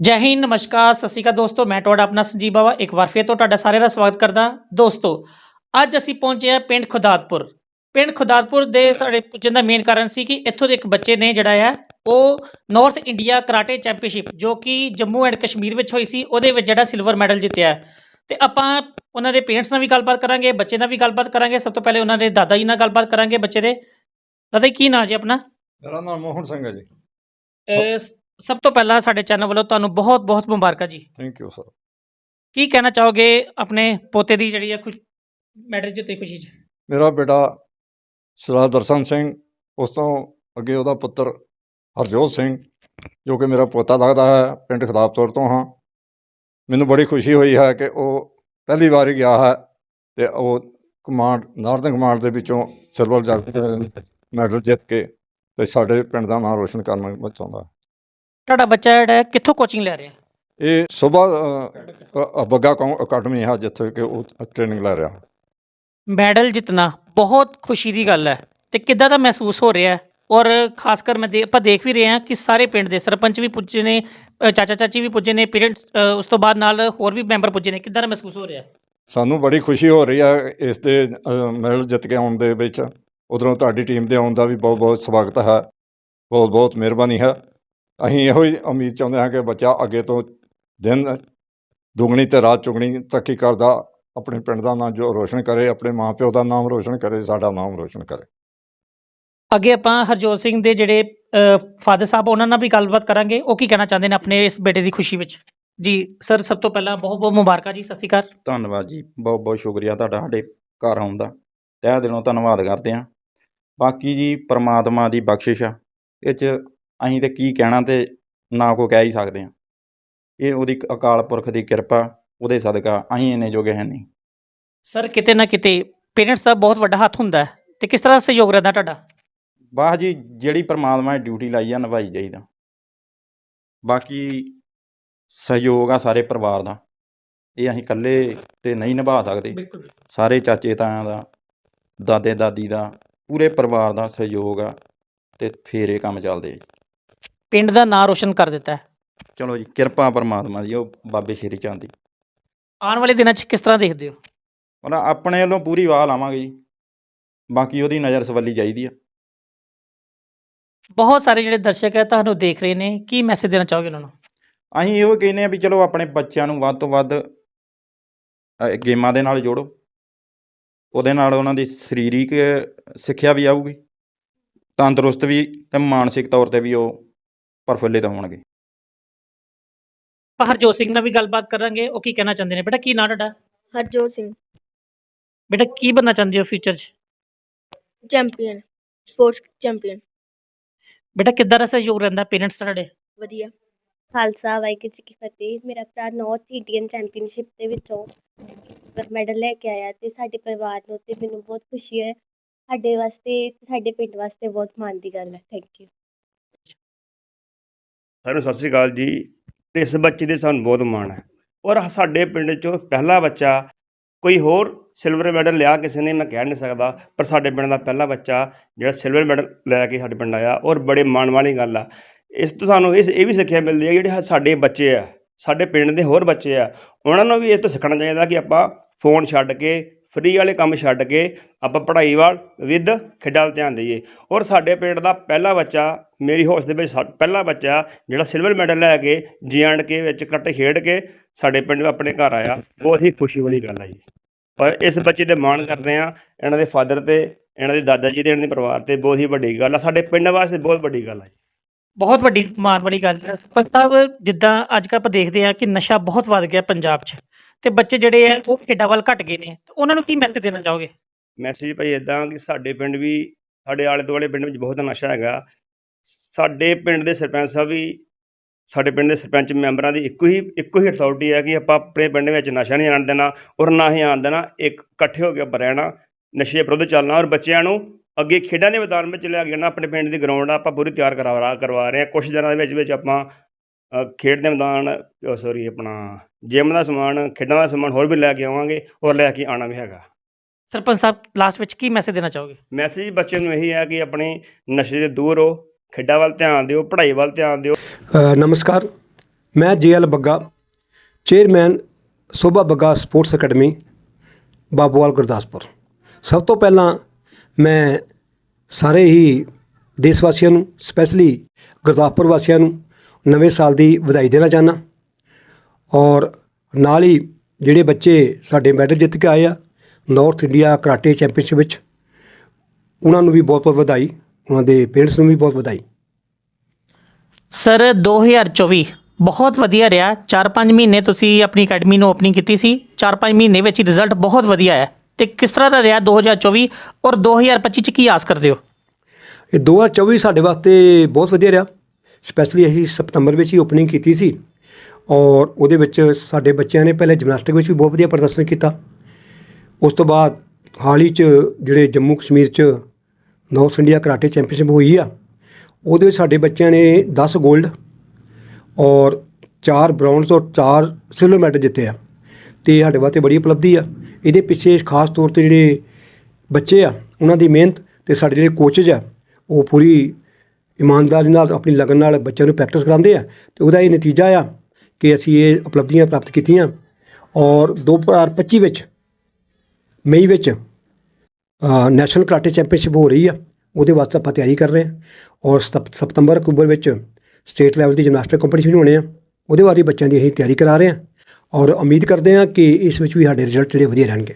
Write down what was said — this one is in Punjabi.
ਜੈ ਹਿੰਦ ਨਮਸਕਾਰ ਸਤਿ ਸ਼੍ਰੀ ਅਕਾਲ ਦੋਸਤੋ ਮੈਂ ਤੁਹਾਡਾ ਆਪਣਾ ਸੰਜੀਵ ਬਾਵਾ ਇੱਕ ਵਾਰ ਫਿਰ ਤੋਂ ਤੁਹਾਡਾ ਸਾਰਿਆਂ ਦਾ ਸਵਾਗਤ ਕਰਦਾ ਦੋਸਤੋ ਅੱਜ ਅਸੀਂ ਪਹੁੰਚੇ ਹਾਂ ਪਿੰਡ ਖੁਦਾਦਪੁਰ। ਪਿੰਡ ਖੁਦਾਦਪੁਰ ਦੇ ਸਾਡੇ ਪੁੱਜਣ ਦਾ ਮੇਨ ਕਾਰਨ ਸੀ ਕਿ ਇੱਥੋਂ ਦੇ ਇੱਕ ਬੱਚੇ ਨੇ ਜਿਹੜਾ ਹੈ ਉਹ ਨਾਰਥ ਇੰਡੀਆ ਕਰਾਟੇ ਚੈਂਪੀਅਨਸ਼ਿਪ ਜੋ ਕਿ ਜੰਮੂ ਐਂਡ ਕਸ਼ਮੀਰ ਵਿੱਚ ਹੋਈ ਸੀ ਉਹਦੇ ਵਿੱਚ ਜਿਹੜਾ ਸਿਲਵਰ ਮੈਡਲ ਜਿੱਤਿਆ। ਤੇ ਆਪਾਂ ਉਹਨਾਂ ਦੇ ਪੇਰੈਂਟਸ ਨਾਲ ਵੀ ਗੱਲਬਾਤ ਕਰਾਂਗੇ ਬੱਚੇ ਨਾਲ ਵੀ ਗੱਲਬਾਤ ਕਰਾਂਗੇ ਸਭ ਤੋਂ ਪਹਿਲੇ ਉਹਨਾਂ ਦੇ ਦਾਦਾ ਜੀ ਨਾਲ ਗੱਲਬਾਤ ਕਰਾਂਗੇ ਬੱਚੇ ਦੇ। ਦਾਦਾ ਜੀ ਕੀ ਨਾਂ ਜੀ ਆਪਣਾ? ਮੇਰਾ ਨਾਮ ਮੋਹਨ ਸਿੰਘ ਹੈ ਜੀ। ਸਭ ਤੋਂ ਪਹਿਲਾਂ ਸਾਡੇ ਚੈਨਲ ਵੱਲੋਂ ਤੁਹਾਨੂੰ ਬਹੁਤ ਬਹੁਤ ਮੁਬਾਰਕਾਂ ਜੀ। ਥੈਂਕ ਯੂ ਸਰ ਕੀ ਕਹਿਣਾ ਚਾਹੋਗੇ ਆਪਣੇ ਪੋਤੇ ਦੀ ਜਿਹੜੀ ਹੈ ਖੁਸ਼ ਮੈਡਲ ਜਿੱਤੇ ਖੁਸ਼ੀ 'ਚ? ਮੇਰਾ ਬੇਟਾ ਸਰਦਾਰ ਦਰਸ਼ਨ ਸਿੰਘ ਉਸ ਤੋਂ ਅੱਗੇ ਉਹਦਾ ਪੁੱਤਰ ਹਰਜੋਤ ਸਿੰਘ ਜੋ ਕਿ ਮੇਰਾ ਪੋਤਾ ਲੱਗਦਾ ਹੈ ਪਿੰਡ ਖਦਾਬਤੌਰ ਤੋਂ ਹਾਂ। ਮੈਨੂੰ ਬੜੀ ਖੁਸ਼ੀ ਹੋਈ ਹੈ ਕਿ ਉਹ ਪਹਿਲੀ ਵਾਰ ਗਿਆ ਹੈ ਤੇ ਉਹ ਕਮਾਂਡ ਨਾਰਥਨ ਕਮਾਂਡ ਦੇ ਵਿੱਚੋਂ ਸਿਲਵਰ ਜਗ ਮੈਡਲ ਜਿੱਤ ਕੇ ਤੇ ਸਾਡੇ ਪਿੰਡ ਦਾ ਨਾਮ ਰੋਸ਼ਨ ਕਰਨਾ ਚਾਹੁੰਦਾ ਤੁਹਾਡਾ ਬੱਚਾ ਜਿਹੜਾ ਹੈ ਕਿੱਥੋਂ ਕੋਚਿੰਗ ਲੈ ਰਿਹਾ? ਇਹ ਸਵੇਰ ਬੱਗਾ ਅਕੈਡਮੀ ਹੈ ਜਿੱਥੇ ਕਿ ਉਹ ਟ੍ਰੇਨਿੰਗ ਲੈ ਰਿਹਾ। ਮੈਡਲ ਜਿੱਤਣਾ ਬਹੁਤ ਖੁਸ਼ੀ ਦੀ ਗੱਲ ਹੈ ਤੇ ਕਿੱਦਾਂ ਦਾ ਮਹਿਸੂਸ ਹੋ ਰਿਹਾ ਹੈ? ਔਰ ਖਾਸ ਕਰ ਮੈਂ ਦੇ ਆਪਾਂ ਦੇਖ ਵੀ ਰਹੇ ਹਾਂ ਕਿ ਸਾਰੇ ਪਿੰਡ ਦੇ ਸਰਪੰਚ ਵੀ ਪੁੱਜੇ ਨੇ ਅ, ਚਾਚਾ ਚਾਚੀ ਵੀ ਪੁੱਜੇ ਨੇ ਪੇਰੈਂਟਸ ਉਸ ਤੋਂ ਬਾਅਦ ਨਾਲ ਹੋਰ ਵੀ ਮੈਂਬਰ ਪੁੱਜੇ ਨੇ। ਕਿੱਦਾਂ ਦਾ ਮਹਿਸੂਸ ਹੋ ਰਿਹਾ? ਸਾਨੂੰ ਬੜੀ ਖੁਸ਼ੀ ਹੋ ਰਹੀ ਹੈ ਇਸ ਦੇ ਮੈਡਲ ਜਿੱਤ ਕੇ ਆਉਣ ਦੇ ਵਿੱਚ। ਉਧਰੋਂ ਤੁਹਾਡੀ ਟੀਮ ਦੇ ਆਉਣ ਦਾ ਵੀ ਬਹੁਤ ਬਹੁਤ ਸਵਾਗਤ ਹੈ। ਬਹੁਤ ਬਹੁਤ ਮਿਹਰਬਾਨੀ ਹੈ। ਅਸੀਂ ਇਹੋ ਹੀ ਉਮੀਦ ਚਾਹੁੰਦੇ ਹਾਂ ਕਿ ਬੱਚਾ ਅੱਗੇ ਤੋਂ ਦਿਨ ਦੁਗਣੀ ਤੇ ਰਾਤ ਚੁਗਣੀ ਤਰੱਕੀ ਕਰਦਾ ਆਪਣੇ ਪਿੰਡ ਦਾ ਨਾਮ ਜੋ ਰੋਸ਼ਨ ਕਰੇ ਆਪਣੇ ਮਾਪਿਓ ਦਾ ਨਾਮ ਰੋਸ਼ਨ ਕਰੇ ਸਾਡਾ ਨਾਮ ਰੋਸ਼ਨ ਕਰੇ। ਅੱਗੇ ਆਪਾਂ ਹਰਜੋਤ ਸਿੰਘ ਦੇ ਜਿਹੜੇ ਫਾਦਰ ਸਾਹਿਬ ਉਹਨਾਂ ਨਾਲ ਵੀ ਗੱਲਬਾਤ ਕਰਾਂਗੇ। ਉਹ ਕੀ ਕਹਿਣਾ ਚਾਹੁੰਦੇ ਨੇ ਆਪਣੇ ਇਸ ਬੇਟੇ ਦੀ ਖੁਸ਼ੀ ਵਿੱਚ? ਜੀ ਸਰ ਸਭ ਤੋਂ ਪਹਿਲਾਂ ਬਹੁਤ ਬਹੁਤ ਮੁਬਾਰਕਾਂ ਜੀ ਸਤਿ ਸ਼੍ਰੀ ਅਕਾਲ। ਧੰਨਵਾਦ ਜੀ ਬਹੁਤ ਬਹੁਤ ਸ਼ੁਕਰੀਆ ਤੁਹਾਡਾ ਸਾਡੇ ਘਰ ਆਉਣ ਦਾ। ਤਹਿ ਦਿਲੋਂ ਧੰਨਵਾਦ ਕਰਦੇ ਹਾਂ। ਬਾਕੀ ਜੀ ਪ੍ਰਮਾਤਮਾ ਦੀ ਬਖਸ਼ਿਸ਼ ਆ। ਇਹ 'ਚ ਅਸੀਂ ਤੇ ਕੀ ਕਹਿਣਾ ਤੇ ਨਾ ਕੋ ਕਹਿ ਹੀ ਸਕਦੇ ਹਾਂ। ਇਹ ਉਹਦੀ ਅਕਾਲ ਪੁਰਖ ਦੀ ਕਿਰਪਾ ਉਹਦੇ ਸਦਕਾ ਅਸੀਂ ਇੰਨੇ ਜੋਗੇ ਹੈ ਨਹੀਂ। ਸਰ ਕਿਤੇ ਨਾ ਕਿਤੇ ਪੇਰੈਂਟਸ ਦਾ ਬਹੁਤ ਵੱਡਾ ਹੱਥ ਹੁੰਦਾ ਹੈ ਤੇ ਕਿਸ ਤਰ੍ਹਾਂ ਸਹਿਯੋਗ ਰਹਿੰਦਾ ਤੁਹਾਡਾ? ਬਾਹ ਜੀ ਜਿਹੜੀ ਪ੍ਰਮਾਤਮਾ ਨੇ ਡਿਊਟੀ ਲਾਈ ਆ ਨਿਭਾਈ ਜਾਈਦਾ। ਬਾਕੀ ਸਹਿਯੋਗ ਆ ਸਾਰੇ ਪਰਿਵਾਰ ਦਾ। ਇਹ ਅਸੀਂ ਇਕੱਲੇ ਤੇ ਨਹੀਂ ਨਿਭਾ ਸਕਦੇ। ਬਿਲਕੁਲ। ਸਾਰੇ ਚਾਚੇ ਤਾਇਆਂ ਦਾ ਦਾਦੇ ਦਾਦੀ ਦਾ ਪੂਰੇ ਪਰਿਵਾਰ ਦਾ ਸਹਿਯੋਗ ਆ ਤੇ ਫੇਰ ਇਹ ਕੰਮ ਚੱਲਦੇ ਆ ਜੀ। ਪਿੰਡ ਦਾ ਨਾਂ ਰੋਸ਼ਨ ਕਰ ਦਿੱਤਾ ਹੈ। ਚਲੋ ਜੀ ਕਿਰਪਾ ਪਰਮਾਤਮਾ ਦੀ ਉਹ ਬਾਬੇ ਸ਼੍ਰੀ ਚੰਦ ਦੀ। ਆਉਣ ਵਾਲੇ ਦਿਨਾਂ 'ਚ ਕਿਸ ਤਰ੍ਹਾਂ ਦੇਖਦੇ ਹੋ? ਮਤਲਬ ਆਪਣੇ ਵੱਲੋਂ ਪੂਰੀ ਵਾਹ ਲਾਵਾਂਗੇ ਜੀ। ਬਾਕੀ ਉਹਦੀ ਨਜ਼ਰ ਸਵੱਲੀ ਚਾਹੀਦੀ ਆ। ਬਹੁਤ ਸਾਰੇ ਜਿਹੜੇ ਦਰਸ਼ਕ ਹੈ ਤੁਹਾਨੂੰ ਦੇਖ ਰਹੇ ਨੇ। ਕੀ ਮੈਸੇਜ ਦੇਣਾ ਚਾਹੋਗੇ ਉਹਨਾਂ ਨੂੰ? ਅਸੀਂ ਇਹੋ ਕਹਿੰਦੇ ਆ ਵੀ ਚਲੋ ਆਪਣੇ ਬੱਚਿਆਂ ਨੂੰ ਵੱਧ ਤੋਂ ਵੱਧ ਗੇਮਾਂ ਦੇ ਨਾਲ ਜੋੜੋ। ਉਹਦੇ ਨਾਲ ਉਹਨਾਂ ਦੀ ਸਰੀਰਿਕ ਸਿੱਖਿਆ ਵੀ ਆਊਗੀ। ਤੰਦਰੁਸਤ ਵੀ ਤੇ ਮਾਨਸਿਕ ਤੌਰ ਤੇ ਵੀ ਉਹ ਪ੍ਰਫੁੱਲਿਤ ਹੋਣਗੇ। ਆਪਾਂ ਹਰਜੋਤ ਸਿੰਘ ਨਾਲ ਵੀ ਗੱਲਬਾਤ ਕਰਾਂਗੇ ਉਹ ਕੀ ਕਹਿਣਾ ਚਾਹੁੰਦੇ ਨੇ? ਬੇਟਾ ਕੀ ਨਾਂ ਤੁਹਾਡਾ? ਹਰਜੋਤ ਸਿੰਘ। ਬੇਟਾ ਕੀ ਬਣਨਾ ਚਾਹੁੰਦੇ ਹੋ ਫਿਊਚਰ 'ਚ? Champion sports champion. ਬੇਟਾ ਕਿੱਦਾਂ ਦਾ ਸਹਿਯੋਗ ਰਹਿੰਦਾ ਪੇਰੈਂਟਸ ਤੁਹਾਡੇ? ਵਧੀਆ। ਖਾਲਸਾ ਵਾਹਿਗੁਰੂ ਜੀ ਕੀ ਫਤਿਹ। ਮੇਰਾ ਭਰਾ ਨਾਰਥ ਇੰਡੀਅਨ ਚੈਂਪੀਅਨਸ਼ਿਪ ਦੇ ਵਿੱਚੋਂ ਮੈਡਲ ਲੈ ਕੇ ਆਇਆ ਤੇ ਸਾਡੇ ਪਰਿਵਾਰ ਨੂੰ ਤੇ ਮੈਨੂੰ ਬਹੁਤ ਖੁਸ਼ੀ ਹੈ। ਸਾਡੇ ਵਾਸਤੇ ਤੇ ਸਾਡੇ ਪਿੰਡ ਵਾਸਤੇ ਬਹੁਤ ਮਾਣ ਦੀ ਗੱਲ ਹੈ। ਥੈਂਕ ਯੂ ਸਾਰਿਆਂ ਨੂੰ ਸਤਿ ਸ੍ਰੀ ਅਕਾਲ ਜੀ। ਇਸ ਬੱਚੇ ਦੇ ਸਾਨੂੰ ਬਹੁਤ ਮਾਣ ਹੈ। ਔਰ ਸਾਡੇ ਪਿੰਡ ਚੋਂ ਪਹਿਲਾ ਬੱਚਾ ਕੋਈ ਹੋਰ ਸਿਲਵਰ ਮੈਡਲ ਲਿਆ ਕਿਸੇ ਨੇ, ਮੈਂ ਕਹਿ ਨਹੀਂ ਸਕਦਾ, ਪਰ ਸਾਡੇ ਪਿੰਡ ਦਾ ਪਹਿਲਾ ਬੱਚਾ ਜਿਹੜਾ ਸਿਲਵਰ ਮੈਡਲ ਲੈ ਕੇ ਸਾਡੇ ਪਿੰਡ ਆਇਆ ਔਰ ਬੜੇ ਮਾਣ ਵਾਲੀ ਗੱਲ ਆ। ਇਸ ਤੋਂ ਸਾਨੂੰ ਇਸ, ਇਹ ਵੀ ਸਿੱਖਿਆ ਮਿਲਦੀ ਹੈ ਜਿਹੜੇ ਸਾਡੇ ਬੱਚੇ ਆ, ਸਾਡੇ ਪਿੰਡ ਦੇ ਹੋਰ ਬੱਚੇ ਆ, ਉਹਨਾਂ ਨੂੰ ਵੀ ਇਹ ਤੋਂ ਸਿੱਖਣਾ ਚਾਹੀਦਾ ਕਿ ਆਪਾਂ ਫੋਨ ਛੱਡ ਕੇ ਫਰੀ ਵਾਲੇ ਕੰਮ ਛੱਡ ਕੇ ਆਪਾਂ ਪੜ੍ਹਾਈ ਵੱਲ ਵਿਦ ਖੇਡਾਂ ਵੱਲ ਧਿਆਨ ਦਈਏ। ਔਰ ਸਾਡੇ ਪਿੰਡ ਦਾ ਪਹਿਲਾ ਬੱਚਾ ਮੇਰੀ ਹੋਸ਼ ਦੇ ਵਿੱਚ ਸਾ- ਪਹਿਲਾ ਬੱਚਾ ਜਿਹੜਾ ਸਿਲਵਰ ਮੈਡਲ ਲੈ ਕੇ ਜੇ ਐਂਡ ਕੇ ਵਿੱਚ ਕੱਟ ਖੇਡ ਕੇ ਸਾਡੇ ਪਿੰਡ ਆਪਣੇ ਘਰ ਆਇਆ ਬਹੁਤ ਹੀ ਖੁਸ਼ੀ ਵਾਲੀ ਗੱਲ ਹੈ ਜੀ। ਪਰ ਇਸ ਬੱਚੇ ਦੇ ਮਾਣ ਕਰਦੇ ਆ ਇਹਨਾਂ ਦੇ ਫਾਦਰ ਤੇ, ਇਹਨਾਂ ਦੇ ਦਾਦਾ ਜੀ ਤੇ, ਇਹਨਾਂ ਦੇ ਪਰਿਵਾਰ ਤੇ ਬਹੁਤ ਹੀ ਵੱਡੀ ਗੱਲ ਆ। ਸਾਡੇ ਪਿੰਡ ਵਾਸਤੇ ਬਹੁਤ ਵੱਡੀ ਗੱਲ ਆ ਜੀ। ਬਹੁਤ ਵੱਡੀ ਮਾਣ ਵਾਲੀ ਗੱਲ ਹੈ। ਪਰ ਸਾਹਿਬ ਜਿੱਦਾਂ ਅੱਜ ਕੱਲ੍ਹ ਆਪਾਂ ਦੇਖਦੇ ਹਾਂ ਕਿ ਨਸ਼ਾ ਬਹੁਤ ਵੱਧ ਗਿਆ ਪੰਜਾਬ 'ਚ। ਤੇ ਬੱਚੇ ਜਿਹੜੇ ਆ, ਉਹ ਖੇਡਾਂ ਵੱਲ ਘਟ ਗਏ ਨੇ। ਤੇ ਉਹਨਾਂ ਨੂੰ ਕੀ ਮੈਸੇਜ ਦੇਣਾ ਚਾਹੋਗੇ? ਮੈਸੇਜ ਭਾਈ ਇਦਾਂ ਕਿ ਸਾਡੇ ਪਿੰਡ ਵੀ, ਸਾਡੇ ਆਲੇ ਦੁਆਲੇ ਪਿੰਡ ਵਿੱਚ ਬਹੁਤ ਨਸ਼ਾ ਹੈਗਾ। ਸਾਡੇ ਪਿੰਡ ਦੇ ਸਰਪੰਚ ਸਾਹਿਬ ਵੀ, ਸਾਡੇ ਪਿੰਡ ਦੇ ਸਰਪੰਚ ਮੈਂਬਰਾਂ ਦੀ ਇੱਕੋ ਹੀ ਇੱਕੋ ਹੀ ਅਥਾਰਟੀ ਹੈ ਕਿ ਆਪਾਂ ਆਪਣੇ ਪਿੰਡ ਵਿੱਚ ਨਸ਼ਾ ਨਹੀਂ ਆਉਣ ਦੇਣਾ ਔਰ ਨਾ ਹੀ ਆਉਣ ਦੇਣਾ। ਇੱਕ ਇਕੱਠੇ ਹੋ ਕੇ ਆਪਾਂ ਰਹਿਣਾ, ਨਸ਼ੇ ਦੇ ਵਿਰੁੱਧ ਚੱਲਣਾ ਔਰ ਬੱਚਿਆਂ ਨੂੰ ਅੱਗੇ ਖੇਡਾਂ ਦੇ ਮੈਦਾਨ ਵਿੱਚ ਲਿਆ ਕੇ ਨਾ ਆਪਣੇ ਪਿੰਡ ਦੀ ਗਰਾਊਂਡ ਆਪਾਂ ਪੂਰੀ ਤਿਆਰ ਕਰਵਾ ਕਰਵਾ ਰਹੇ ਹਾਂ। ਕੁਝ ਦਿਨਾਂ ਦੇ ਵਿੱਚ ਵਿੱਚ ਆਪਾਂ ਖੇਡ ਦੇ ਮੈਦਾਨ ਸੌਰੀ ਆਪਣਾ ਜਿਮ ਦਾ ਸਮਾਨ ਖੇਡਾਂ ਦਾ ਸਮਾਨ ਹੋਰ ਵੀ ਲੈ ਕੇ ਆਵਾਂਗੇ ਔਰ ਲੈ ਕੇ ਆਉਣਾ ਵੀ ਹੈਗਾ। ਸਰਪੰਚ ਸਾਹਿਬ ਲਾਸਟ ਵਿੱਚ ਕੀ ਮੈਸੇਜ ਦੇਣਾ ਚਾਹੋਗੇ? ਮੈਸੇਜ ਬੱਚੇ ਨੂੰ ਇਹੀ ਹੈ ਕਿ ਆਪਣੀ ਨਸ਼ੇ ਤੋਂ ਦੂਰ ਰਹੋ ਖੇਡਾਂ ਵੱਲ ਧਿਆਨ ਦਿਓ ਪੜ੍ਹਾਈ ਵੱਲ ਧਿਆਨ ਦਿਓ। ਅ, ਨਮਸਕਾਰ ਮੈਂ JL Bagga chairman Sobha Bagga sports academy Babuwal Gurdaspur. ਸਭ ਤੋਂ ਪਹਿਲਾਂ ਮੈਂ ਸਾਰੇ ਹੀ ਦੇਸ਼ ਵਾਸੀਆਂ ਨੂੰ ਸਪੈਸ਼ਲੀ ਗੁਰਦਾਸਪੁਰ ਵਾਸੀਆਂ ਨੂੰ ਨਵੇਂ ਸਾਲ ਦੀ ਵਧਾਈ ਦੇਣਾ ਚਾਹੁੰਦਾ। ਔਰ ਨਾਲ ਹੀ ਜਿਹੜੇ ਬੱਚੇ ਸਾਡੇ ਮੈਡਲ ਜਿੱਤ ਕੇ ਆਏ ਆ ਨਾਰਥ ਇੰਡੀਆ ਕਰਾਟੇ ਚੈਂਪੀਅਨਸ਼ਿਪ ਵਿੱਚ ਉਹਨਾਂ ਨੂੰ ਵੀ ਬਹੁਤ ਬਹੁਤ ਵਧਾਈ ਉਹਨਾਂ ਦੇ ਪੇਰੈਂਟਸ ਨੂੰ ਵੀ ਬਹੁਤ ਵਧਾਈ। ਸਰ 2024 ਬਹੁਤ ਵਧੀਆ ਰਿਹਾ। 4-5 ਮਹੀਨੇ ਤੁਸੀਂ ਆਪਣੀ ਅਕੈਡਮੀ ਨੂੰ ਓਪਨਿੰਗ ਕੀਤੀ ਸੀ। 4-5 ਮਹੀਨੇ ਵਿੱਚ ਹੀ ਰਿਜ਼ਲਟ ਬਹੁਤ ਵਧੀਆ ਆਇਆ। ਤੇ ਕਿਸ ਤਰ੍ਹਾਂ ਦਾ ਰਿਹਾ 2024 ਔਰ 2025 ਚ ਕੀ ਆਸ ਕਰਦੇ ਹੋ? ਇਹ 2024 ਸਾਡੇ ਵਾਸਤੇ ਬਹੁਤ ਵਧੀਆ ਰਿਹਾ। ਸਪੈਸ਼ਲੀ ਅਸੀਂ ਸਤੰਬਰ ਵਿੱਚ ਹੀ ਓਪਨਿੰਗ ਕੀਤੀ ਸੀ ਔਰ ਉਹਦੇ ਵਿੱਚ ਸਾਡੇ ਬੱਚਿਆਂ ਨੇ ਪਹਿਲੇ ਜਿਮਨਾਸਟਿਕ ਵਿੱਚ ਵੀ ਬਹੁਤ ਵਧੀਆ ਪ੍ਰਦਰਸ਼ਨ ਕੀਤਾ। ਉਸ ਤੋਂ ਬਾਅਦ ਹਾਲ ਹੀ 'ਚ ਜਿਹੜੇ ਜੰਮੂ ਕਸ਼ਮੀਰ 'ਚ ਨਾਰਥ ਇੰਡੀਆ ਕਰਾਟੇ ਚੈਂਪੀਅਨਸ਼ਿਪ ਹੋਈ ਆ, ਉਹਦੇ ਵਿੱਚ ਸਾਡੇ ਬੱਚਿਆਂ ਨੇ 10 골ਡ ਔਰ 4 ਬ੍ਰਾਊਨਜ਼ ਔਰ 4 ਸਿਲਵਰ ਮੈਡਲ ਜਿੱਤੇ ਆ। ਤੇ ਸਾਡੇ ਵਾਸਤੇ ਬੜੀ ਉਪਲਬਧੀ ਆ। ਇਹਦੇ ਪਿੱਛੇ ਖਾਸ ਤੌਰ ਤੇ ਜਿਹੜੇ ਬੱਚੇ ਆ, ਉਹਨਾਂ ਦੀ ਮਿਹਨਤ ਤੇ ਸਾਡੇ ਜਿਹੜੇ ਕੋਚਜ਼ ਆ, ਉਹ ਪੂਰੀ ਇਮਾਨਦਾਰੀ ਨਾਲ ਆਪਣੀ ਲਗਨ ਨਾਲ ਬੱਚਿਆਂ ਨੂੰ ਪ੍ਰੈਕਟਿਸ ਕਰਾਉਂਦੇ ਆ ਤੇ ਉਹਦਾ ਇਹ ਨਤੀਜਾ ਆ ਕਿ ਅਸੀਂ ਇਹ ਉਪਲਬਧੀਆਂ ਪ੍ਰਾਪਤ ਕੀਤੀਆਂ ਔਰ 2025 ਵਿੱਚ, ਮਈ ਵਿੱਚ ਨੈਸ਼ਨਲ ਕਰਾਟੇ ਚੈਂਪੀਅਨਸ਼ਿਪ ਹੋ ਰਹੀ ਆ, ਉਹਦੇ ਵਾਸਤੇ ਆਪਾਂ ਤਿਆਰੀ ਕਰ ਰਹੇ ਹਾਂ ਔਰ ਸਤੰਬ- ਸਤੰਬਰ, ਅਕਤੂਬਰ ਵਿੱਚ ਸਟੇਟ ਲੈਵਲ ਦੀ ਜਿਮਨਾਸਟਿਕ ਕੰਪੀਟੀਸ਼ਨ ਹੋਣੇ ਆ, ਉਹਦੇ ਬਾਰੇ ਬੱਚਿਆਂ ਦੀ ਅਸੀਂ ਤਿਆਰੀ ਕਰਾ ਰਹੇ ਹਾਂ ਔਰ ਉਮੀਦ ਕਰਦੇ ਹਾਂ ਕਿ ਇਸ ਵਿੱਚ ਵੀ ਸਾਡੇ ਰਿਜ਼ਲਟ ਜਿਹੜੇ ਵਧੀਆ ਰਹਿਣਗੇ।